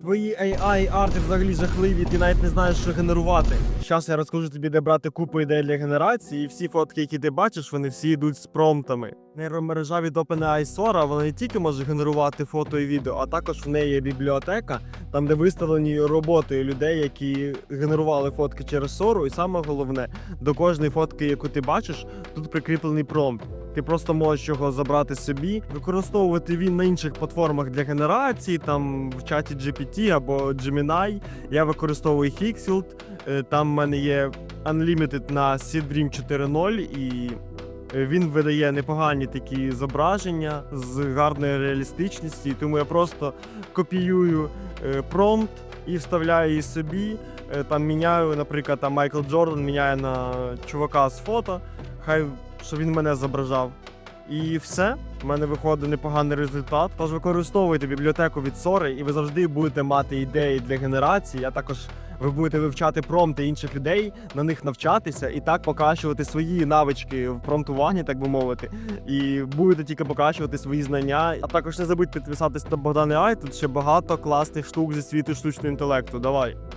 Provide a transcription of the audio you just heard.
Твої AI арти взагалі жахливі, ти навіть не знаєш, що генерувати. Зараз я розкажу тобі, де брати купу ідей для генерації, і всі фотки, які ти бачиш, вони всі йдуть з промптами. Нейромережа від OpenAI Sora, вона не тільки може генерувати фото і відео, а також в неї є бібліотека, там де виставлені роботи людей, які генерували фотки через Sora. І саме головне, до кожної фотки, яку ти бачиш, тут прикріплений промпт. Ти просто можеш його забрати собі, використовувати він на інших платформах для генерації, там в чаті GPT або Gemini. Я використовую Hixilt. е, Там в мене є Unlimited на Seedream 4.0 і е, він видає непогані такі зображення з гарною реалістичністю. Тому я просто копіюю е, промпт і вставляю її собі. Там міняю, наприклад, там Майкл Джордан міняє на чувака з фото. Хай щоб він мене зображав. І все, в мене виходить непоганий результат. Тож використовуйте бібліотеку від Sora, і ви завжди будете мати ідеї для генерації. А також ви будете вивчати промпти інших людей, на них навчатися і так покращувати свої навички в промптуванні, так би мовити. І будете тільки покращувати свої знання. А також не забудь підписатись на Богдан AI, Тут ще багато класних штук зі світу штучного інтелекту. Давай.